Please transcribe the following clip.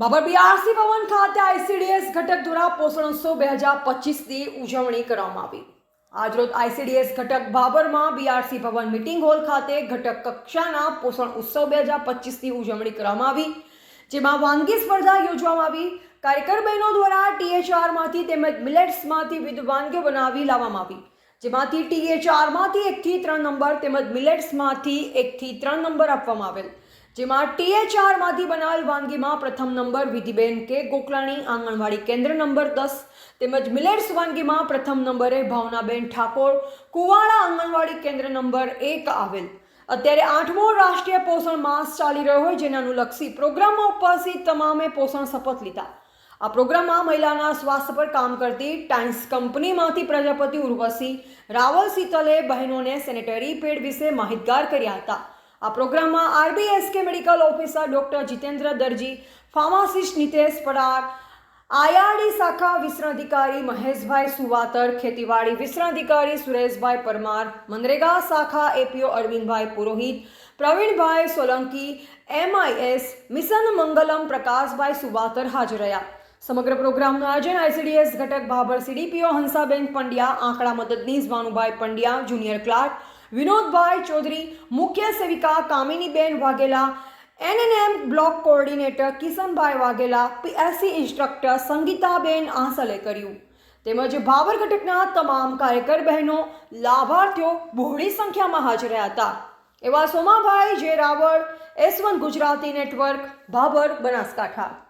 Babur BRC ભવન ખાતે ICDS ઘટક દ્વારા પોષણ ઉત્સવ બે હજાર પચીસની ઉજવણી કરવામાં આવી. આજરોજ આઈસીડીએસ ઘટક બાબરમાં બીઆરસી ભવન મિટિંગ હોલ ખાતે ઘટક કક્ષાના પોષણ ઉત્સવ બે હજાર પચીસની ઉજવણી કરવામાં આવી, જેમાં વાનગી સ્પર્ધા યોજવામાં આવી. કાર્યકર બહેનો દ્વારા ટીએચઆરમાંથી તેમજ મિલેટ્સમાંથી વિવિધ વાનગીઓ બનાવી લાવવામાં આવી, જેમાંથી ટીએચઆરમાંથી એકથી ત્રણ નંબર તેમજ મિલેટ્સમાંથી એકથી ત્રણ નંબર આપવામાં આવેલ. જેમાં ટીએચઆરમાંથી બનાવેલ વાનગીમાં પ્રથમ નંબર વિધિબેન કે ગોકલાણી આંગણવાડી કેન્દ્ર નંબર દસ. તેમજ મિલેટ્સ વાનગીમાં પ્રથમ નંબરે ભાવનાબેન ઠાકોર, કુવાડા આંગણવાડી કેન્દ્ર નંબર એક આવેલ. અત્યારે આઠમો રાષ્ટ્રીય પોષણ માસ ચાલી રહ્યો હોય જેને અનુલક્ષી પ્રોગ્રામમાં ઉપસ્થિત તમામે પોષણ શપથ લીધા. આ પ્રોગ્રામમાં મહિલાના સ્વાસ્થ્ય પર કામ કરતી ટાઇમ્સ કંપનીમાંથી પ્રજાપતિ ઉર્વશી, રાવલ શીતલે બહેનોને સેનેટરી પેડ વિશે માહિતગાર કર્યા હતા. આ પ્રોગ્રામમાં RBSK medical officer doctor Jitendra Darji, pharmacist Nitesh Padar, IRD શાખા વિસ્તરણ અધિકારી મહેશભાઈ સુવાતર, ખેતીવાડી વિસ્તરણ અધિકારી સુરેશભાઈ પરમાર, મનરેગા શાખા APO Arvindbhai Purohit, Pravinbhai Solanki, MIS, mission Mangalam Prakashbhai Suvatar હાજર રહ્યા. સમગ્ર પ્રોગ્રામનું આયોજન આઈસીડીએસ ઘટક ભાભર સીડીપીઓ હંસાબેન પંડ્યા, આંકડા મદદનીશ ભાનુભાઈ પંડ્યા, જુનિયર ક્લાર્ક વિનોદભાઈ ચૌધરી, મુખ્ય સેવિકા Kaminiben Vaghela, NNM block coordinator Kishanbhai Vaghela, PSC instructor Sangitaben Ansle કર્યું. તેમજ ભાવર ઘટકના તમામ કાર્યકર બહેનો, લાભાર્થીઓ બહોળી સંખ્યામાં હાજર હતા. એવા Somabhai, J Raval S one Gujarati network, Bhabhar, Banaskantha.